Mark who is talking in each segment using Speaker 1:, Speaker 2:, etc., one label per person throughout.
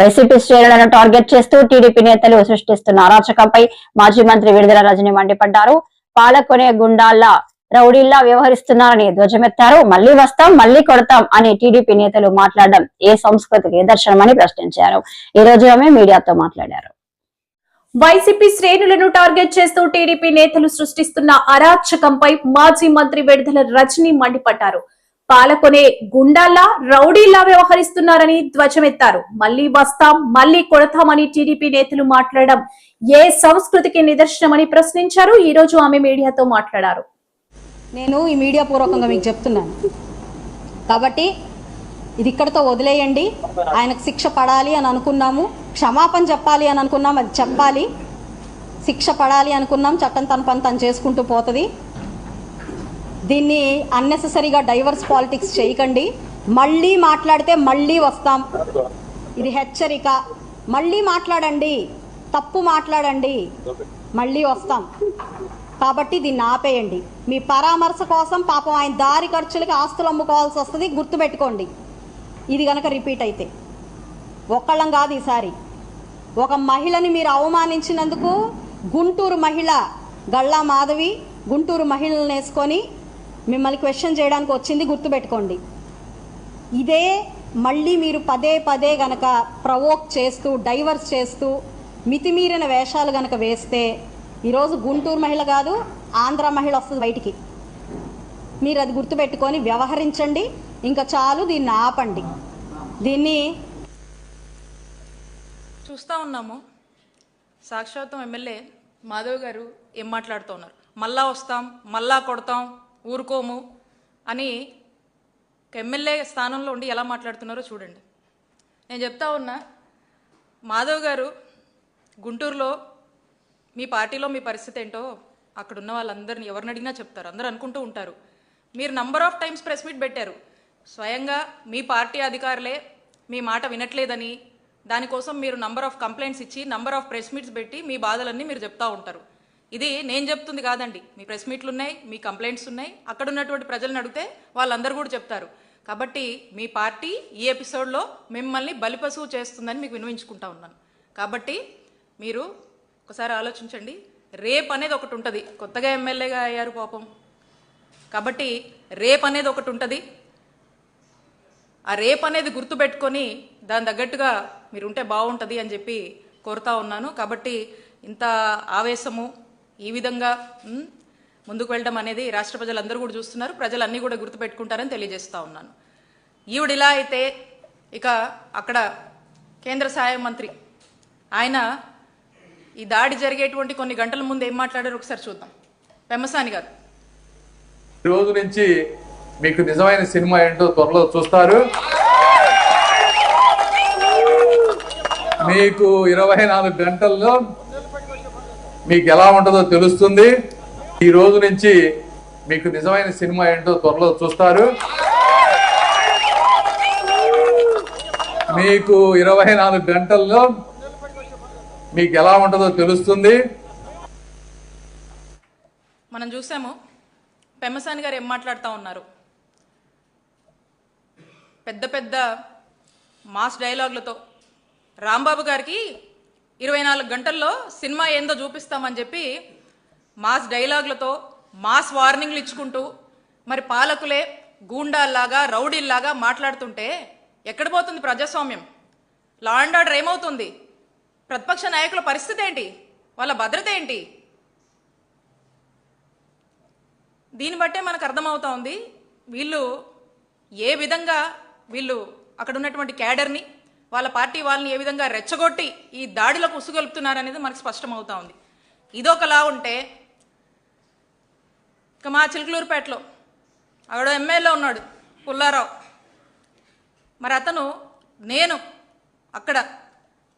Speaker 1: YCP శ్రేణులను target చేస్తూ TDP నేతలు సృష్టిస్తున్న అరాచకంపై మాజీ మంత్రి విడుదల రజని మండిపడ్డారు. పాలకొనే గుండాల్లా రౌడీల్లా వ్యవహరిస్తున్నారని ధ్వజమెత్తారు. మళ్ళీ వస్తాం మళ్ళీ కొడతాం అని టీడీపీ నేతలు మాట్లాడడం ఏ సంస్కృతికి నిదర్శనమని ప్రశ్నించారు. ఈ రోజు ఆమె మీడియాతో మాట్లాడారు.
Speaker 2: వైసీపీ శ్రేణులను టార్గెట్ చేస్తూ టీడీపీ నేతలు సృష్టిస్తున్న అరాచకంపై మాజీ మంత్రి విడుదల రజని మండిపడ్డారు. పాలకొనే గుండాల్లా రౌడీల్లా వ్యవహరిస్తున్నారని ధ్వజమెత్తారు. మళ్ళీ వస్తాం మళ్ళీ కొడతామని టీడీపీ నేతలు మాట్లాడడం ఏ సంస్కృతికి నిదర్శనమని ప్రశ్నించారు. ఈ రోజు ఆమె మీడియాతో మాట్లాడారు.
Speaker 3: నేను ఈ మీడియా పూర్వకంగా మీకు చెప్తున్నాను. కాబట్టి ఇది ఇక్కడితో వదిలేయండి. ఆయనకు శిక్ష పడాలి అని అనుకున్నాము. క్షమాపణ చెప్పాలి అని అనుకున్నాం అది చెప్పాలి. శిక్ష పడాలి అనుకున్నాం చట్టం తన పని తను చేసుకుంటూ పోతుంది. దీన్ని అన్నెసెసరీగా డైవర్స్ పాలిటిక్స్ చేయకండి. మళ్ళీ మాట్లాడితే మళ్ళీ వస్తాం. ఇది హెచ్చరిక. మళ్ళీ మాట్లాడండి. తప్పు మాట్లాడండి. మళ్ళీ వస్తాం. కాబట్టి దీన్ని ఆపేయండి. మీ పరామర్శ కోసం పాపం ఆయన దారి ఖర్చులకి ఆస్తులు అమ్ముకోవాల్సి వస్తుంది. గుర్తుపెట్టుకోండి. ఇది కనుక రిపీట్ అయితే. ఒక్కళ్ళం కాదు ఈసారి. ఒక మహిళని మీరు అవమానించినందుకు గుంటూరు మహిళ గళ్ళా మాధవి గుంటూరు మహిళలను వేసుకొని మిమ్మల్ని క్వశ్చన్ చేయడానికి వచ్చింది గుర్తుపెట్టుకోండి. ఇదే మళ్ళీ మీరు పదే పదే గనక ప్రవోక్ చేస్తూ డైవర్స్ చేస్తూ మితిమీరిన వేషాలు గనక వేస్తే ఈరోజు గుంటూరు మహిళ కాదు ఆంధ్ర మహిళ వస్తుంది బయటికి. మీరు అది గుర్తుపెట్టుకొని వ్యవహరించండి ఇంకా చాలు దీన్ని ఆపండి. దీన్ని
Speaker 4: చూస్తూ ఉన్నాము. సాక్షాత్తం ఎమ్మెల్యే మాధవ్ గారు ఏం మాట్లాడుతూ ఉన్నారు? మళ్ళా వస్తాం మళ్ళా కొడతాం ఊరుకోము అని ఎమ్మెల్యే స్థానంలో ఉండి ఎలా మాట్లాడుతున్నారో చూడండి. నేను చెప్తా ఉన్నా మాధవ్ గారు గుంటూరులో మీ పార్టీలో మీ పరిస్థితి ఏంటో అక్కడ ఉన్న వాళ్ళందరిని ఎవరిని అడిగినా చెప్తారు. అందరూ అనుకుంటూ ఉంటారు. మీరు number of times press meet పెట్టారు. స్వయంగా మీ పార్టీ అధికారులే మీ మాట వినట్లేదని దానికోసం మీరు నంబర్ ఆఫ్ కంప్లైంట్స్ ఇచ్చి నంబర్ ఆఫ్ ప్రెస్ మీట్స్ పెట్టి మీ బాధలన్నీ మీరు చెప్తా ఉంటారు. ఇది నేను చెప్తుంది కాదండి. మీ ప్రెస్ మీట్లు ఉన్నాయి మీ కంప్లైంట్స్ ఉన్నాయి. అక్కడ ఉన్నటువంటి ప్రజలను అడిగితే వాళ్ళందరూ కూడా చెప్తారు. కాబట్టి మీ పార్టీ ఈ ఎపిసోడ్లో మిమ్మల్ని బలిపశువు చేస్తుందని మీకు వినిపించుకుంటా ఉన్నాను. కాబట్టి మీరు ఒకసారి ఆలోచించండి. రేప్ అనేది ఒకటి ఉంటుంది. కొత్తగా ఎమ్మెల్యేగా అయ్యారు పాపం. కాబట్టి రేప్ అనేది ఒకటి ఉంటుంది. ఆ రేప్ అనేది గుర్తుపెట్టుకొని దాని తగ్గట్టుగా మీరు ఉంటే బాగుంటుంది అని చెప్పి కోరుతా ఉన్నాను. కాబట్టి ఇంత ఆవేశము ఈ విధంగా ముందుకు వెళ్ళడం అనేది రాష్ట్ర ప్రజలందరూ కూడా చూస్తున్నారు. ప్రజలన్నీ కూడా గుర్తుపెట్టుకుంటారని తెలియజేస్తా ఉన్నాను. ఈవిడ ఇలా అయితే ఇక అక్కడ కేంద్ర సహాయ మంత్రి ఆయన ఈ దాడి జరిగేటువంటి కొన్ని గంటల ముందు ఏం మాట్లాడారు ఒకసారి చూద్దాం. పెమ్మసాని గారు.
Speaker 5: రోజు నుంచి మీకు నిజమైన సినిమా ఏంటో త్వరలో చూస్తారు. మీకు ఇరవై నాలుగు గంటల్లో మీకు ఎలా ఉంటుందో తెలుస్తుంది. ఈ రోజు నుంచి మీకు నిజమైన సినిమా ఏంటో త్వరలో చూస్తారు. మీకు ఇరవై నాలుగు గంటల్లో మీకు ఎలా ఉంటుందో తెలుస్తుంది.
Speaker 4: మనం చూసాము. పెమ్మసాని గారు ఏం మాట్లాడుతూ ఉన్నారు? పెద్ద పెద్ద మాస్ డైలాగులతో రాంబాబు గారికి ఇరవై నాలుగు గంటల్లో సినిమా ఏందో చూపిస్తామని చెప్పి మాస్ డైలాగులతో మాస్ వార్నింగ్లు ఇచ్చుకుంటూ మరి పాలకులే గూండాల్లాగా రౌడీల్లాగా మాట్లాడుతుంటే ఎక్కడ పోతుంది ప్రజాస్వామ్యం? లా అండ్ ఆర్డర్ ఏమవుతుంది? ప్రతిపక్ష నాయకుల పరిస్థితి ఏంటి? వాళ్ళ భద్రత ఏంటి? దీన్ని బట్టే మనకు అర్థమవుతా ఉంది వీళ్ళు ఏ విధంగా వీళ్ళు అక్కడ ఉన్నటువంటి క్యాడర్ని వాళ్ళ పార్టీ వాళ్ళని ఏ విధంగా రెచ్చగొట్టి ఈ దాడిలకు ఉసుగొలుపుతున్నారనేది మనకు స్పష్టమవుతా ఉంది. ఇదొకలా ఉంటే ఇక మా చిలుకలూరుపేటలో ఆవిడ ఎమ్మెల్యే ఉన్నాడు పుల్లారావు. మరి అతను నేను అక్కడ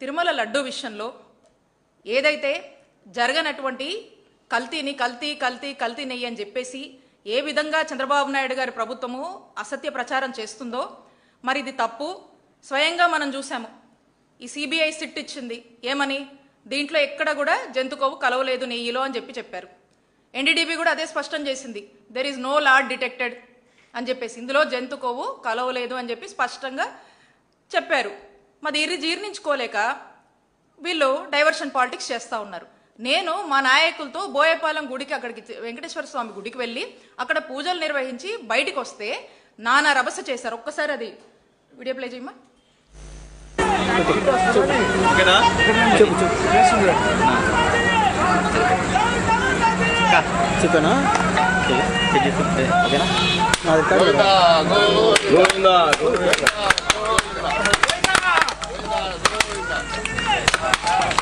Speaker 4: తిరుమల లడ్డు విషయంలో ఏదైతే జరగనటువంటి కల్తీని కల్తీ కల్తీ కల్తీ నెయ్యి అని చెప్పేసి ఏ విధంగా చంద్రబాబు నాయుడు గారి ప్రభుత్వము అసత్య ప్రచారం చేస్తుందో మరి ఇది తప్పు. స్వయంగా మనం చూసాము ఈ సిబిఐ సిట్ ఇచ్చింది. ఏమని? దీంట్లో ఎక్కడ కూడా జంతుకోవు కలవలేదు నెయ్యిలో అని చెప్పి చెప్పారు. ఎన్డీడీబీ కూడా అదే స్పష్టం చేసింది. There is no load detected అని చెప్పేసి. ఇందులో జంతు కొవ్వు కలవలేదు అని చెప్పి స్పష్టంగా చెప్పారు. మా ఇరి జీర్ణించుకోలేక వీళ్ళు డైవర్షన్ పాలిటిక్స్ చేస్తూ ఉన్నారు. నేను మా నాయకులతో బోయపాలెం గుడికి అక్కడికి వెంకటేశ్వర స్వామి గుడికి వెళ్ళి అక్కడ పూజలు నిర్వహించి బయటికి వస్తే నానా రభస చేశారు. ఒక్కసారి అది వీడియో ప్లే చేయమా
Speaker 6: చెప్పానా ఓకేనా? నాది గోవిందా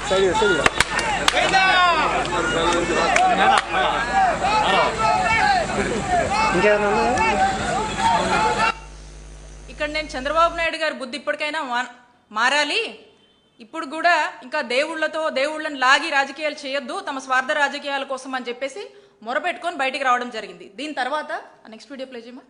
Speaker 6: సైడ్ సైడ్ ఇంకేదన్నా
Speaker 4: ఇక్కడ నేను చంద్రబాబు నాయుడు గారి బుద్ధి ఇప్పటికైనా మా- మారాలి. ఇప్పుడు కూడా ఇంకా దేవుళ్ళతో దేవుళ్ళని లాగి రాజకీయాలు చేయొద్దు తమ స్వార్థ రాజకీయాల కోసం అని చెప్పేసి మొరపెట్టుకొని బయటికి రావడం జరిగింది. దీని తర్వాత నెక్స్ట్ వీడియో ప్లే చేయమా?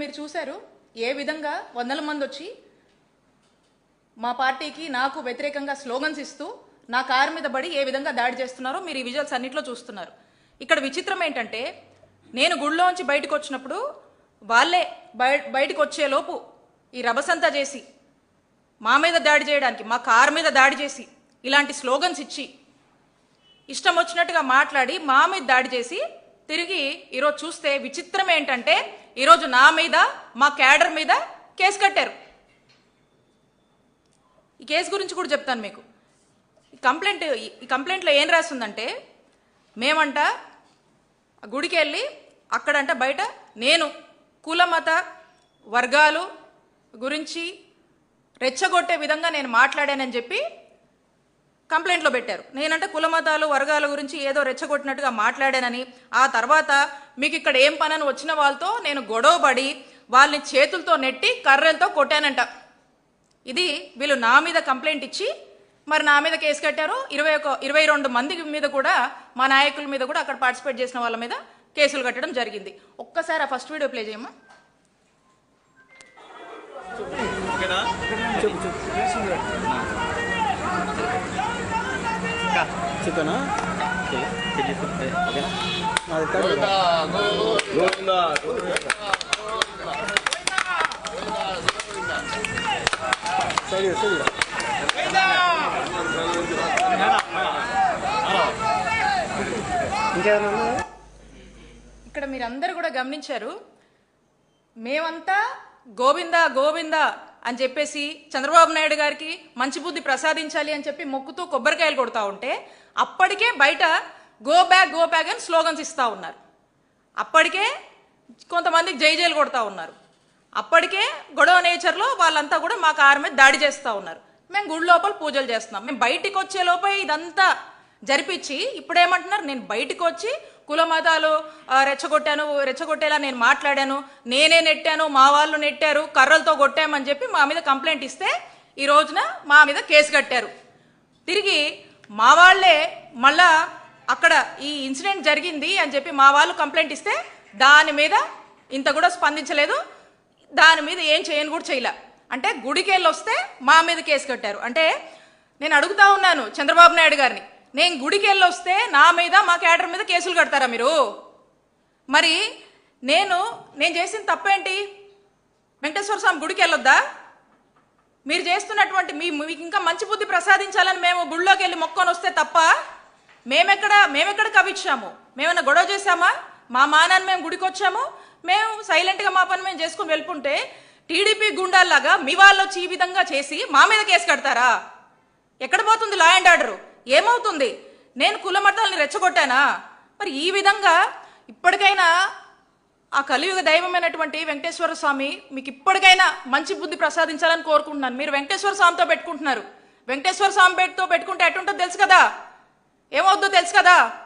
Speaker 4: మీరు చూశారు ఏ విధంగా వందల మంది వచ్చి మా పార్టీకి నాకు వ్యతిరేకంగా స్లోగన్స్ ఇస్తూ నా కారు మీద పడి ఏ విధంగా దాడి చేస్తున్నారో మీరు ఈ విజువల్స్ అన్నింటిలో చూస్తున్నారు. ఇక్కడ విచిత్రం ఏంటంటే నేను గుడిలోంచి బయటకు వచ్చినప్పుడు వాళ్ళే బయ బయటకు వచ్చేలోపు ఈ రభసంతా చేసి మా మీద దాడి చేయడానికి మా కారు మీద దాడి చేసి ఇలాంటి స్లోగన్స్ ఇచ్చి ఇష్టం వచ్చినట్టుగా మాట్లాడి మా మీద దాడి చేసి తిరిగి ఈరోజు చూస్తే విచిత్రం ఏంటంటే ఈరోజు నా మీద మా క్యాడర్ మీద కేసు కట్టారు. ఈ కేసు గురించి కూడా చెప్తాను మీకు. ఈ కంప్లైంట్ ఈ కంప్లైంట్లో ఏం రాస్తుందంటే మేమంట గుడికి వెళ్ళి అక్కడంట బయట నేను కుల మత వర్గాలు గురించి రెచ్చగొట్టే విధంగా నేను మాట్లాడానని చెప్పి కంప్లైంట్లో పెట్టారు. నేనంటే కుల మతాలు వర్గాల గురించి ఏదో రెచ్చగొట్టినట్టుగా మాట్లాడానని ఆ తర్వాత మీకు ఇక్కడ ఏం పనని వచ్చిన వాళ్ళతో నేను గొడవపడి వాళ్ళని చేతులతో నెట్టి కర్రలతో కొట్టానంట. ఇది వీళ్ళు నా మీద కంప్లైంట్ ఇచ్చి మరి నా మీద కేసు కట్టారు. ఇరవై ఒక ఇరవై రెండు మంది మీద కూడా మా నాయకుల మీద కూడా అక్కడ పార్టిసిపేట్ చేసిన వాళ్ళ మీద కేసులు కట్టడం జరిగింది. ఒక్కసారి ఆ ఫస్ట్ వీడియో ప్లే చేయమ్మా.
Speaker 6: ఓకేనా నాది
Speaker 4: ఇక్కడ మీరందరూ కూడా గమనించారు మేమంతా గోవిందా గోవిందా అని చెప్పేసి చంద్రబాబు నాయుడు గారికి మంచి బుద్ధి ప్రసాదించాలి అని చెప్పి మొక్కుతూ కొబ్బరికాయలు కొడతా ఉంటే అప్పటికే బయట గో బ్యాక్ గో బ్యాక్ అని స్లోగన్స్ ఇస్తూ ఉన్నారు. అప్పటికే కొంతమందికి జై జైలు కొడతా ఉన్నారు. అప్పటికే గొడవ నేచర్లో వాళ్ళంతా కూడా మాకు ఆరు మీద దాడి చేస్తూ ఉన్నారు. మేము గుడి లోపల పూజలు చేస్తున్నాం. మేము బయటికి వచ్చే లోపే ఇదంతా జరిపించి ఇప్పుడు ఏమంటున్నారు నేను బయటికి వచ్చి కుల మతాలు రెచ్చగొట్టాను రెచ్చగొట్టేలా నేను మాట్లాడాను నేనే నెట్టాను మా వాళ్ళు నెట్టారు కర్రలతో కొట్టామని చెప్పి మా మీద కంప్లైంట్ ఇస్తే ఈ రోజున మా మీద కేసు కట్టారు. తిరిగి మా వాళ్ళే మళ్ళా అక్కడ ఈ ఇన్సిడెంట్ జరిగింది అని చెప్పి మా వాళ్ళు కంప్లైంట్ ఇస్తే దాని మీద ఇంత కూడా స్పందించలేదు. దాని మీద ఏం చేయను కూడా చేయలే. అంటే గుడికెళ్ళి వస్తే మా మీద కేసు కట్టారు. అంటే నేను అడుగుతా ఉన్నాను చంద్రబాబు నాయుడు గారిని. నేను గుడికి వెళ్ళి వస్తే నా మీద మా క్యాడర్ మీద కేసులు కడతారా మీరు? మరి నేను నేను చేసిన తప్పేంటి? వెంకటేశ్వర స్వామి గుడికి వెళ్ళొద్దా మీరు చేస్తున్నటువంటి మీ మీకు ఇంకా మంచి బుద్ధి ప్రసాదించాలని మేము గుళ్ళోకి వెళ్ళి మొక్కొని వస్తే తప్ప మేమెక్కడ మేమెక్కడ కవిచ్చాము? మేమన్నా గొడవ చేశామా? మా మానాన్ని మేము గుడికి వచ్చాము మేము సైలెంట్గా మా పని మేము చేసుకుని వెళ్ళుకుంటే టీడీపీ గుండాల్లాగా మీ వాళ్ళు వచ్చి ఈ విధంగా చేసి మా మీద కేసు కడతారా? ఎక్కడ పోతుంది లా అండ్ ఆర్డర్ ఏమవుతుంది? నేను కులమతాలని రెచ్చగొట్టానా? మరి ఈ విధంగా ఇప్పటికైనా ఆ కలియుగ దైవమైనటువంటి వెంకటేశ్వర స్వామి మీకు ఇప్పటికైనా మంచి బుద్ధి ప్రసాదించాలని కోరుకుంటున్నాను. మీరు వెంకటేశ్వర స్వామితో పెట్టుకుంటున్నారు. వెంకటేశ్వర స్వామి పెట్టుతో పెట్టుకుంటే ఎటుంటుందో తెలుసు కదా? ఏమవుద్దో తెలుసు కదా?